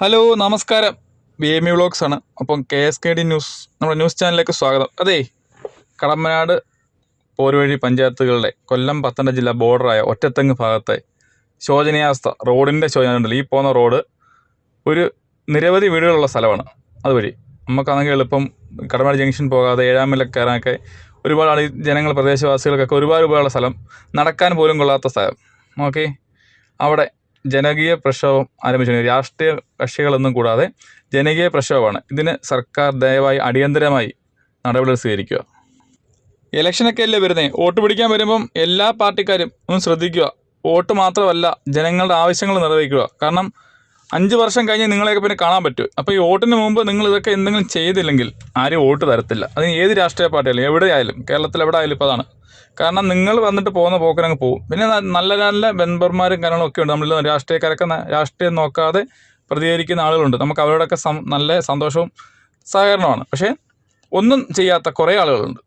Hello നമസ്കാരം. B M E vlogs ആണ്. അപ്പം K S K D news നമ്മുടെ ന്യൂസ് ചാനലിലേക്ക് സ്വാഗതം. അതെ കടമ്പനാട് പോരുവഴി പഞ്ചായത്തുകളുടെ കൊല്ലം പത്തനംതിട്ട ജില്ല ബോർഡറായ ഒറ്റത്തെങ്ങ് ഭാഗത്തെ ശോചനീയാവസ്ഥ റോഡിന്റെ ശോചനയുണ്ടല്ലോ ഈ പോകുന്ന റോഡ് ഒരു നിരവധി വീടുകളുള്ള സ്ഥലമാണ്. അതുവഴി നമുക്കാണെങ്കിൽ എളുപ്പം കടമ്പനാട് ജംഗ്ഷൻ പോകാതെ ഏഴാം ഏഴാമല കയറാനൊക്കെ ഒരുപാട് ആൾ ജനങ്ങൾ പ്രദേശവാസികൾക്കൊക്കെ ഒരുപാട് ഒരുപാടുള്ള സ്ഥലം. നടക്കാൻ പോലും കൊള്ളാത്ത സ്ഥലം. ഓക്കെ? അവിടെ ജനകീയ പ്രക്ഷോഭം ആരംഭിച്ചു രാഷ്ട്രീയ കക്ഷികളൊന്നും കൂടാതെ ജനകീയ പ്രക്ഷോഭമാണ്. ഇതിന് സർക്കാർ ദയവായി അടിയന്തരമായി നടപടികൾ സ്വീകരിക്കുക. ഇലക്ഷനൊക്കെ അല്ലേ വരുന്നത് വോട്ട് പിടിക്കാൻ വരുമ്പം എല്ലാ പാർട്ടിക്കാരും ഒന്ന് ശ്രദ്ധിക്കുക. വോട്ട് മാത്രമല്ല ജനങ്ങളുടെ ആവശ്യങ്ങൾ നിറവേറ്റുക. കാരണം അഞ്ച് വർഷം കഴിഞ്ഞ് നിങ്ങളെയൊക്കെ പിന്നെ കാണാൻ പറ്റും. അപ്പോൾ ഈ വോട്ടിന് മുമ്പ് നിങ്ങൾ ഇതൊക്കെ എന്തെങ്കിലും ചെയ്തില്ലെങ്കിൽ ആരും വോട്ട് തരത്തില്ല. അതിന് ഏത് രാഷ്ട്രീയ പാർട്ടിയായാലും എവിടെയായാലും കേരളത്തിൽ എവിടെ ആയാലും ഇപ്പോൾ അതാണ്. കാരണം നിങ്ങൾ വന്നിട്ട് പോകുന്ന പോക്കിനങ്ങ് പോകും പിന്നെ നല്ല നല്ല മെമ്പർമാരും കാര്യങ്ങളും ഒക്കെ ഉണ്ട്. നമ്മളിൽ രാഷ്ട്രീയക്കാരൊക്കെ രാഷ്ട്രീയം നോക്കാതെ പ്രതികരിക്കുന്ന ആളുകളുണ്ട്. നമുക്ക് അവരോടൊക്കെ നല്ല സന്തോഷവും സഹകരണമാണ് പക്ഷേ ഒന്നും ചെയ്യാത്ത കുറേ ആളുകളുണ്ട്.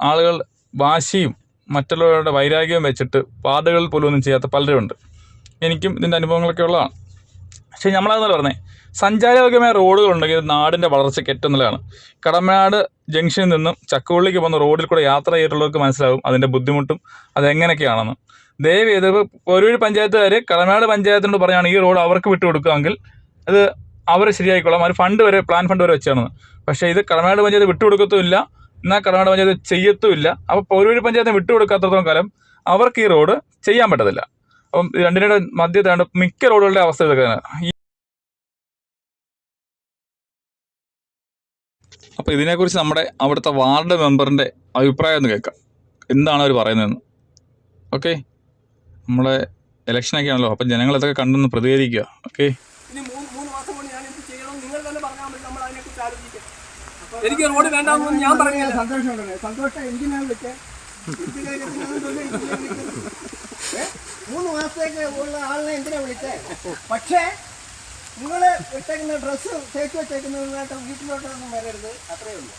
ആളുകൾ വാശിയും മറ്റുള്ളവരുടെ വൈരാഗ്യവും വെച്ചിട്ട് വാർഡുകളിൽ പോലും ഒന്നും ചെയ്യാത്ത പലരുമുണ്ട് എനിക്കും ഇതിന്റെ അനുഭവങ്ങളൊക്കെ ഉള്ളതാണ്. പക്ഷേ നമ്മളതെന്നല്ല പറഞ്ഞേ സഞ്ചാരയോഗ്യമായ റോഡുകളുണ്ടെങ്കിൽ നാടിന്റെ വളർച്ചയ്ക്ക് ഏറ്റവും നല്ലതാണ് കടമനാട് ജംഗ്ഷനിൽ നിന്നും ചക്കുവള്ളിക്ക് പോകുന്ന റോഡിൽ കൂടെ യാത്ര ചെയ്തിട്ടുള്ളവർക്ക് മനസ്സിലാവും അതിന്റെ ബുദ്ധിമുട്ടും അതെങ്ങനെയൊക്കെയാണെന്ന്. ദയവ് ചെയ്ത് ഒരു പഞ്ചായത്തുകാർ കടമനാട് പഞ്ചായത്തിനോട് പറയുകയാണ് ഈ റോഡ് അവർക്ക് വിട്ടുകൊടുക്കുകയെങ്കിൽ അത് അവർ ശരിയായിക്കോളാം അവർ ഫണ്ട് വരെ പ്ലാൻ ഫണ്ട് വരെ വെച്ചാണ്. പക്ഷേ ഇത് കടമനാട് പഞ്ചായത്ത് വിട്ടുകൊടുക്കത്തുമില്ല എന്നാൽ കടമനാട് പഞ്ചായത്ത് ചെയ്യത്തുമില്ല. അപ്പോൾ ഒരു പഞ്ചായത്തിന് വിട്ടുകൊടുക്കാത്തത്തോളം കാലം അവർക്ക് ഈ റോഡ് ചെയ്യാൻ പറ്റത്തില്ല. അപ്പം രണ്ടിനുടെ മധ്യത്താണ് മിക്ക റോഡുകളുടെ അവസ്ഥ ഇതൊക്കെ തന്നെ. ഈ അപ്പോൾ ഇതിനെക്കുറിച്ച് നമ്മുടെ അവിടുത്തെ വാർഡ് മെമ്പറിന്റെ അഭിപ്രായം ഒന്ന് കേൾക്കാം. എന്താണ് അവർ പറയുന്നതെന്ന്. ഓക്കെ? നമ്മുടെ ഇലക്ഷനൊക്കെ ആണല്ലോ അപ്പം ജനങ്ങൾ ഇതൊക്കെ കണ്ടൊന്ന് പ്രതികരിക്കുക. ഓക്കെ? ഇനി മൂന്ന് മൂന്ന് മാസം കൊണ്ട് ഞാൻ എന്ത് ചെയ്യണം? നിങ്ങൾ തന്നെ പറഞ്ഞാൽ മതി നമ്മൾ അതിനെക്കുറിച്ച് ആലോചിക്കാം എനിക്ക് റോഡ് വേണ്ടാന്ന് ഞാൻ പറഞ്ഞില്ല സന്തോഷമുണ്ടല്ലേ സന്തോഷം എന്തിനാ വിളിച്ചേ? മൂന്ന് മാസത്തേക്ക് ഉള്ള ആളിനെ എന്തിനാ വിളിച്ചേ? പക്ഷേ നിങ്ങൾ ഇട്ടേക്കുന്ന ഡ്രസ്സ് തേച്ച് വെച്ചേക്കുന്നതിനായിട്ട് വീട്ടിലോട്ടൊന്നും വരരുത്. അത്രയേ ഉള്ളൂ.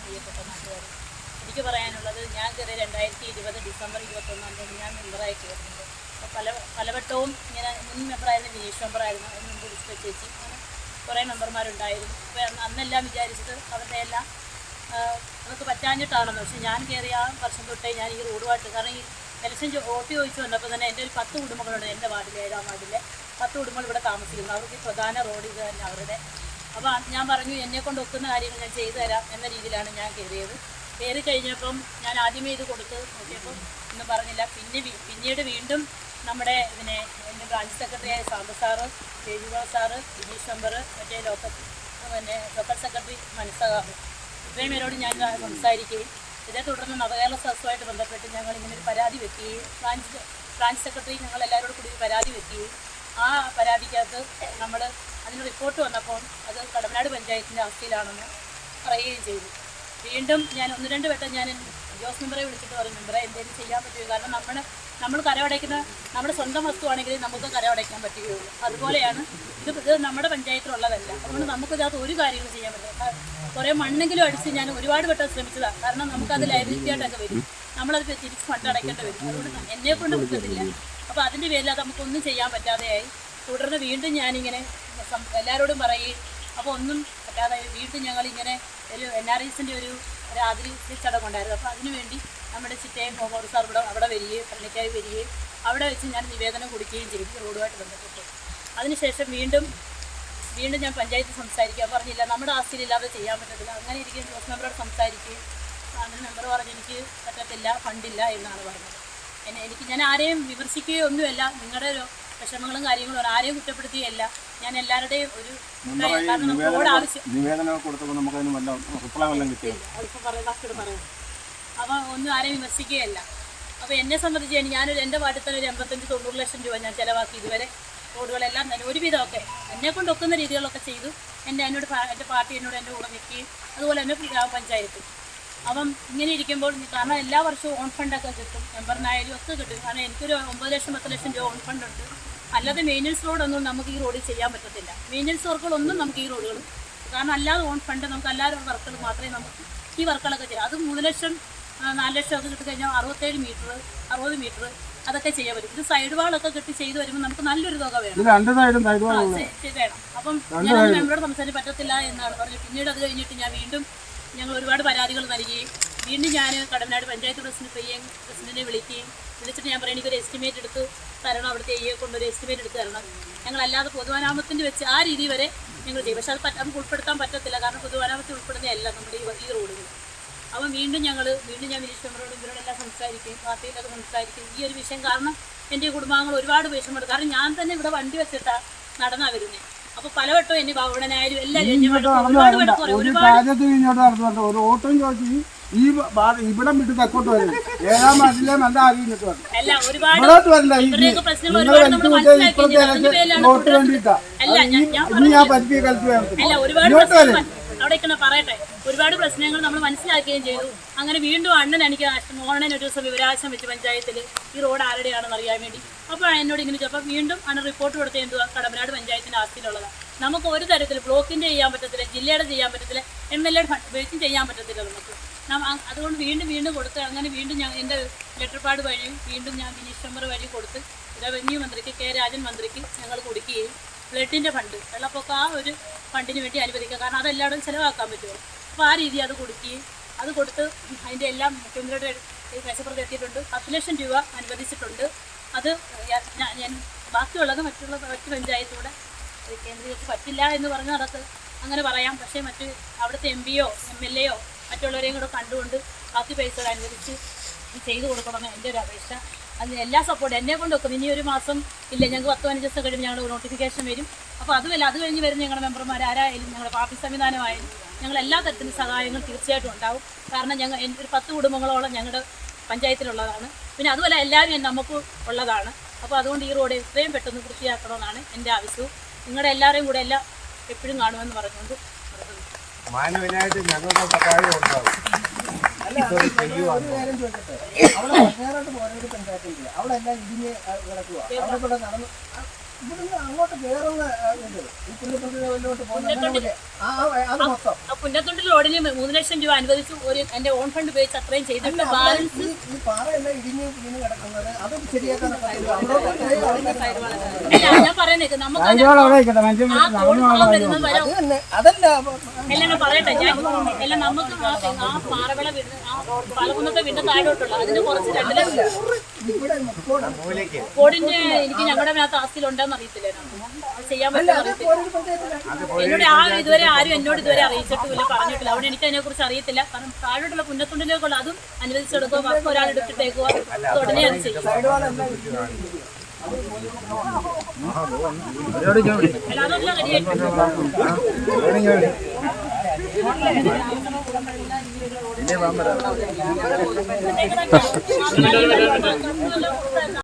പ്രിയപ്പെട്ട നാട്ടുകാർ എനിക്ക് പറയാനുള്ളത് ഞാൻ ചെറിയ രണ്ടായിരത്തി ഇരുപത് ഡിസംബർ ഇരുപത്തൊന്നാം തീയതി ഞാൻ മെമ്പറായി ചേർന്നത് അപ്പോൾ പല പലവട്ടവും ഇങ്ങനെ മുൻ മെമ്പറായിരുന്ന വിനീഷ് മെമ്പറായിരുന്നു. അതിന് മുമ്പ് ഡിസ്കസ് ചേച്ചി അങ്ങനെ കുറേ മെമ്പർമാരുണ്ടായിരുന്നു. അപ്പോൾ അന്നെല്ലാം വിചാരിച്ചത് അവരുടെ എല്ലാം നമുക്ക് പറ്റാഞ്ഞിട്ടാണെന്ന്. പക്ഷേ ഞാൻ കയറിയ ആ വർഷം തൊട്ടേ ഞാൻ ഈ റോഡുമായിട്ട് കാരണം ഈ ഇലക്ഷൻ ചോ- വോട്ട് ചോദിച്ചു വന്നപ്പോൾ തന്നെ എന്റെ ഒരു പത്ത് കുടുംബങ്ങളുണ്ട് എന്റെ വാർഡിലെ ഏഴാം വാർഡിലെ. പത്ത് കുടുംബങ്ങൾ ഇവിടെ താമസിക്കുന്നു. അവർക്ക് പ്രധാന റോഡ് ഇത് തന്നെ അവരുടെ. അപ്പോൾ ഞാൻ പറഞ്ഞു എന്നെ കൊണ്ട് ഒക്കുന്ന കാര്യങ്ങൾ ഞാൻ ചെയ്തു തരാം എന്ന രീതിയിലാണ് ഞാൻ കയറിയത്. കയറി കഴിഞ്ഞപ്പം ഞാൻ ആദ്യമേ ഇത് കൊടുത്ത് നോക്കിയപ്പം ഒന്നും പറഞ്ഞില്ല. പിന്നെ പിന്നീട് വീണ്ടും നമ്മുടെ ഇതിനെ എന്റെ ബ്രാഞ്ച് സെക്രട്ടറിയായ സാമ്പ sir Rajibabu sir Jineesh member മറ്റേ ലോക്കൽ പിന്നെ ലോക്കൽ സെക്രട്ടറി മനസ്സകാറ് ഇത്രയും പേരോട് ഞാൻ സംസാരിക്കുകയും ഇതേ തുടർന്ന് നവകേരള സദസ്സുമായിട്ട് ബന്ധപ്പെട്ട് ഞങ്ങൾ ഇങ്ങനെ ഒരു പരാതി വെക്കുകയും ബ്രാഞ്ച് ബ്രാഞ്ച് സെക്രട്ടറി ഞങ്ങൾ എല്ലാവരോടും കൂടി ഒരു പരാതി വെക്കുകയും ആ പരാതിക്കകത്ത് നമ്മൾ അതിന് റിപ്പോർട്ട് വന്നപ്പോൾ അത് കടമനാട് പഞ്ചായത്തിന്റെ അവസ്ഥയിലാണെന്ന് പറയുകയും ചെയ്തു. വീണ്ടും ഞാൻ ഒന്ന് രണ്ട് വട്ടം ഞാൻ ജോസ് മെമ്പറെ വിളിച്ചിട്ട് പറഞ്ഞു മെമ്പറെ എന്തെങ്കിലും ചെയ്യാൻ പറ്റുമോ? കാരണം നമ്മൾ നമ്മൾ കരമടയ്ക്കുന്ന നമ്മുടെ സ്വന്തം വസ്തുവാണെങ്കിൽ നമുക്ക് കരമടയ്ക്കാൻ പറ്റുകയുള്ളൂ. അതുപോലെയാണ് ഇത് ഇത് നമ്മുടെ പഞ്ചായത്തിലുള്ളതല്ല. അതുകൊണ്ട് നമുക്കിതിനകത്ത് ഒരു കാര്യങ്ങളും ചെയ്യാൻ പറ്റില്ല. കുറേ മണ്ണെങ്കിലും അടിച്ച് ഞാൻ ഒരുപാട് വട്ടം ശ്രമിച്ചതാണ് കാരണം നമുക്കത് ലൈബിലിറ്റി ആയിട്ടൊക്കെ വരും. നമ്മളത് തിരിച്ച് ഫണ്ട് അടയ്ക്കേണ്ടി വരും. അതുകൊണ്ട് എന്നെ കൊണ്ട് പറ്റത്തില്ല. അപ്പോൾ അതിന്റെ പേരിൽ അത് നമുക്കൊന്നും ചെയ്യാൻ പറ്റാതെയായി. തുടർന്ന് വീണ്ടും ഞാനിങ്ങനെ എല്ലാവരോടും പറയുകയും അപ്പോൾ ഒന്നും പറ്റാതെ വീണ്ടും ഞങ്ങളിങ്ങനെ ഒരു എൻ ആർ ഐസിന്റെ ഒരു രാത്രി ചടങ്ങുണ്ടായിരുന്നു. അപ്പോൾ അതിനുവേണ്ടി നമ്മുടെ ചിറ്റയും മോഹോർ സാർ ഇവിടെ അവിടെ വരികയും പള്ളിക്കായി വരികയും അവിടെ വെച്ച് ഞാൻ നിവേദനം കൊടുക്കുകയും ചെയ്തു റോഡുമായിട്ട് ബന്ധപ്പെട്ട്. അതിനുശേഷം വീണ്ടും വീണ്ടും ഞാൻ പഞ്ചായത്ത് സംസാരിക്കുക. പറഞ്ഞില്ല നമ്മുടെ ആസ്തിയിലില്ലാതെ ചെയ്യാൻ പറ്റത്തില്ല. അങ്ങനെ ഇരിക്കും ജോസ് മെമ്പറോട് സംസാരിക്കുകയും അങ്ങനെ മെമ്പർ പറഞ്ഞു എനിക്ക് പറ്റത്തില്ല ഫണ്ടില്ല എന്നാണ് പറഞ്ഞത്. എന്നെ എനിക്ക് ഞാൻ ആരെയും വിമർശിക്കുകയോ ഒന്നുമല്ല നിങ്ങളുടെ വിഷമങ്ങളും കാര്യങ്ങളും ആരെയും കുറ്റപ്പെടുത്തിയല്ല. ഞാൻ എല്ലാവരുടെയും ഒരു കാരണം നമുക്ക് റോഡ് ആവശ്യം നിവേദനം കൊടുത്തപ്പോൾ നമുക്ക് അതിന് വല്ല റിപ്ലൈ വല്ലതും കിട്ടിയോ? അതിപ്പോൾ പറയാം അപ്പോൾ ഒന്നും ആരെയും വിമർശിക്കുകയല്ല. അപ്പോൾ എന്നെ സംബന്ധിച്ച് ഞാനൊരു എന്റെ വാർഡിൽ തന്നെ ഒരു എൺപത്തഞ്ച് തൊണ്ണൂറ് ലക്ഷം രൂപ ഞാൻ ചിലവാക്കി ഇതുവരെ റോഡുകളെല്ലാം തന്നെ ഒരുവിധമൊക്കെ എന്നെ കൊണ്ട് ഒക്കുന്ന രീതികളൊക്കെ ചെയ്തു. എന്റെ എന്നോട് എന്റെ പാർട്ടി എന്നോട് എന്റെ കൂടെ നിൽക്കുകയും അതുപോലെ തന്നെ ഗ്രാമപഞ്ചായത്ത്. അപ്പം ഇങ്ങനെ ഇരിക്കുമ്പോൾ കാരണം എല്ലാ വർഷവും ഓൺ ഫണ്ടൊക്കെ കിട്ടും. മെമ്പറിനായാലും ഒക്കെ കിട്ടും. കാരണം എനിക്കൊരു ഒമ്പത് ലക്ഷം പത്ത് ലക്ഷം രൂപ ഓൺ ഫണ്ട് ഉണ്ട്. അല്ലാതെ മെയിന്റനൻസ് റോഡൊന്നും നമുക്ക് ഈ റോഡിൽ ചെയ്യാൻ പറ്റത്തില്ല. മെയിന്റനൻസ് വർക്കുകളൊന്നും നമുക്ക് ഈ റോഡുകൾ കാരണം അല്ലാതെ ഓൺ ഫണ്ട് നമുക്ക് എല്ലാവരും വർക്കുകൾ മാത്രമേ നമുക്ക് ഈ വർക്കുകളൊക്കെ ചെയ്യാം അത് മൂന്ന് ലക്ഷം നാല് ലക്ഷം ഒക്കെ കിട്ടി കഴിഞ്ഞാൽ അറുപത്തേഴ് മീറ്റർ അറുപത് മീറ്റർ അതൊക്കെ ചെയ്യാൻ പറ്റും. ഇത് സൈഡ് വാളൊക്കെ കെട്ടി ചെയ്ത് വരുമ്പോൾ നമുക്ക് നല്ലൊരു തുക വേണം. വേണം. അപ്പം ഞാൻ മെമ്പറോട് സംസാരിക്കാൻ പറ്റത്തില്ല എന്നാണ് പറഞ്ഞത്. പിന്നീട് അത് കഴിഞ്ഞിട്ട് ഞാൻ വീണ്ടും ഞങ്ങൾ ഒരുപാട് പരാതികൾ നൽകുകയും വീണ്ടും ഞാൻ കടമനാട് പഞ്ചായത്ത് പ്രസിഡന്റ് പ്രിയ പ്രസിഡന്റിനെ വിളിക്കുകയും വിളിച്ചിട്ട് ഞാൻ പറയും എനിക്കൊരു എസ്റ്റിമേറ്റ് എടുത്ത് തരണം. അവിടുത്തെ എ കൊണ്ടൊരു എസ്റ്റിമേറ്റ് എടുത്ത് തരണം. ഞങ്ങളല്ലാതെ പൊതുവനാമത്തിന്റെ വെച്ച് ആ രീതി വരെ ഞങ്ങൾ ചെയ്യും പക്ഷെ അത് നമുക്ക് ഉൾപ്പെടുത്താൻ പറ്റത്തില്ല. കാരണം പൊതുവനാമത്തിൽ ഉൾപ്പെടുന്നതല്ല നമ്മുടെ ഈ റോഡുകൾ. അപ്പം വീണ്ടും ഞങ്ങൾ വീണ്ടും ഞാൻ വിനീഷ് മെമ്പറോടും ഇവരോടെല്ലാം സംസാരിക്കും പാർട്ടിയിലൊക്കെ സംസാരിക്കും. ഈ ഒരു വിഷയം കാരണം എന്റെ കുടുംബാംഗങ്ങൾ ഒരുപാട് വിഷമമുണ്ട് കാരണം ഞാൻ തന്നെ ഇവിടെ വണ്ടി വെച്ചിട്ടാണ് നടന്നാ വരുന്നത് അപ്പോൾ പലവട്ടം എന്നെ ഭവനായാലും എല്ലാം ഒരു ഓട്ടം ചോദിച്ചു ഈ ഇവിടെ വിട്ട് തെക്കോട്ട് വരും ഏഴാം മാസത്തിലെ നല്ല ആരും ഇങ്ങോട്ട് വരണം ഇവിടോട്ട് വരണ്ട. നിങ്ങൾ എനിക്ക് വിട്ടത് ഇപ്പോഴത്തെ വോട്ട് വേണ്ടിയിട്ടാ. ഇനി ഞാൻ പരിധി കളിച്ച് വേണം ഇങ്ങോട്ട് വരും അവിടെ ഇങ്ങനെ പറയട്ടെ ഒരുപാട് പ്രശ്നങ്ങൾ നമ്മൾ മനസ്സിലാക്കുകയും ചെയ്തു. അങ്ങനെ വീണ്ടും അണ്ണൻ എനിക്ക് മോഹനൻ ഒരു ദിവസം വിവരാശം വെച്ച് പഞ്ചായത്തിൽ ഈ റോഡ് ആരുടെയാണെന്ന് അറിയാൻ വേണ്ടി. അപ്പോൾ എന്നോട് ഇങ്ങനെ ചോദിച്ചു അപ്പോൾ വീണ്ടും അണ്ണൻ റിപ്പോർട്ട് കൊടുത്ത എന്തുവാ? കടമ്പനാട് പഞ്ചായത്തിന്റെ ആസ്തിയിലുള്ളതാണ് നമുക്ക് ഒരു തരത്തിൽ ബ്ലോക്കിന്റെ ചെയ്യാൻ പറ്റത്തില്ല ജില്ലയുടെ ചെയ്യാൻ പറ്റത്തില്ല എം എൽ എയുടെ ഉപയോഗിച്ചും ചെയ്യാൻ പറ്റത്തില്ല നമുക്ക്. അതുകൊണ്ട് വീണ്ടും വീണ്ടും കൊടുത്ത് അങ്ങനെ വീണ്ടും ഞാൻ എന്റെ ലെറ്റർ പാഡ് വഴിയും വീണ്ടും ഞാൻ മിനിസ്റ്റർ വഴി കൊടുത്ത് റവന്യൂ മന്ത്രിക്ക് കെ രാജൻ മന്ത്രിക്ക് ഞങ്ങൾ കൊടുക്കുകയും ബ്ലഡിന്റെ ഫണ്ട്. വെള്ളപ്പൊക്ക ആ ഒരു ഫണ്ടിന് വേണ്ടി അനുവദിക്കുക. കാരണം അതെല്ലാവരും ചിലവാക്കാൻ പറ്റുമോ അപ്പോൾ ആ രീതി അത് കൊടുക്കുകയും അത് കൊടുത്ത് അതിന്റെ എല്ലാം മുഖ്യമന്ത്രിയുടെ മേശപ്പുറത്ത് എത്തിയിട്ടുണ്ട്. പത്ത് ലക്ഷം രൂപ അനുവദിച്ചിട്ടുണ്ട്. അത് ഞാൻ- ബാക്കിയുള്ളത് മറ്റുള്ള മറ്റ് പഞ്ചായത്തൂടെ കേന്ദ്രീകരിച്ച് പറ്റില്ല എന്ന് പറഞ്ഞ് അതൊക്കെ അങ്ങനെ പറയാം. പക്ഷേ മറ്റ് അവിടുത്തെ എം പിയോ എം എൽ എയോ മറ്റുള്ളവരെയും കൂടെ കണ്ടുകൊണ്ട് ബാക്കി പൈസകൾ അനുവദിച്ച് ചെയ്തു കൊടുക്കണമെന്ന് എന്റെ ഒരു അപേക്ഷ. അതിന് എല്ലാ സപ്പോർട്ടും എന്നെ കൊണ്ട് വെക്കും. ഇനി ഒരു മാസം ഇല്ല ഞങ്ങൾക്ക് പത്ത് പതിനഞ്ച് ദിവസം കഴിയുമ്പോൾ ഞങ്ങളുടെ നോട്ടിഫിക്കേഷൻ വരും. അപ്പോൾ അതുമല്ല അത് കഴിഞ്ഞ് വരുന്ന ഞങ്ങളുടെ മെമ്പർമാർ ആരായാലും ഞങ്ങളുടെ പാർട്ടി സംവിധാനമായാലും ഞങ്ങൾ എല്ലാ തരത്തിലും സഹായങ്ങൾ തീർച്ചയായിട്ടും ഉണ്ടാവും. കാരണം ഞങ്ങൾ ഒരു പത്ത് കുടുംബങ്ങളോളം ഞങ്ങളുടെ പഞ്ചായത്തിലുള്ളതാണ്. പിന്നെ അതുപോലെ എല്ലാവരും നമുക്ക് ഉള്ളതാണ്. അപ്പോൾ അതുകൊണ്ട് ഈ റോഡ് എത്രയും പെട്ടെന്ന് വൃത്തിയാക്കണമെന്നാണ് എന്റെ ആവശ്യവും. നിങ്ങളുടെ എല്ലാവരെയും കൂടെ എല്ലാം എപ്പോഴും കാണുമെന്ന് പറഞ്ഞുകൊണ്ട്. മാനുവലായിട്ട് ഞങ്ങളുടെ സഹായം ഉണ്ടാവും. അവിടെ പഞ്ചായത്തില്ല അവിടെ എല്ലാം ഇടിഞ്ഞ് കിടക്കുക അവിടെ കൂടെ നടന്ന് ഇവിടുന്ന് അങ്ങോട്ട് കയറുന്ന ഉണ്ട് ഈ പോകുന്ന ആ ആ, അത് മൊത്തം. റോഡിന് മൂന്ന് ലക്ഷം രൂപ അനുവദിച്ചു. ഒരു എന്റെ ഓൺ ഫണ്ട് ഉപയോഗിച്ച് അത്രയും ചെയ്തിട്ട് ബാലൻസ് ഈ പാറയെല്ലാം ഇടിഞ്ഞ് കിടക്കുന്നത് അത് ശരിയാക്കാൻ ഞാൻ പറയുന്നത് നമുക്ക് അതല്ല എല്ലാം പറയട്ടെ ഞാൻ എല്ലാം നമുക്ക് ആ ആ പാറവിള വീട് ആ പാലകുന്നത്തെ വീടിന്റെ താഴോട്ടുള്ള അതിന് കുറച്ച് രണ്ടു ലക്ഷം. കോടിന്റെ എനിക്ക് ഞങ്ങളുടെ അതിനകത്ത് ആസ്തിയിലുണ്ടെന്ന് അറിയത്തില്ല. അത് ചെയ്യാൻ പഞ്ചായത്തില്ല എന്നോട് ആ ഇതുവരെ ആരും എന്നോട് ഇതുവരെ അറിയിച്ചിട്ടില്ല പറഞ്ഞിട്ടില്ല. അതുകൊണ്ട് എനിക്ക് അതിനെ കുറിച്ച് അറിയത്തില്ല. കാരണം താഴോട്ടുള്ള പുന്നത്തുണ്ടിലേക്കുള്ള അതും അനുവദിച്ചെടുക്കുക വർക്ക് ഒരാൾ എടുത്തിട്ടേക്കുക ഉടനെ അത് ചെയ്യും. അല്ല റെഡിയായിട്ടുണ്ട്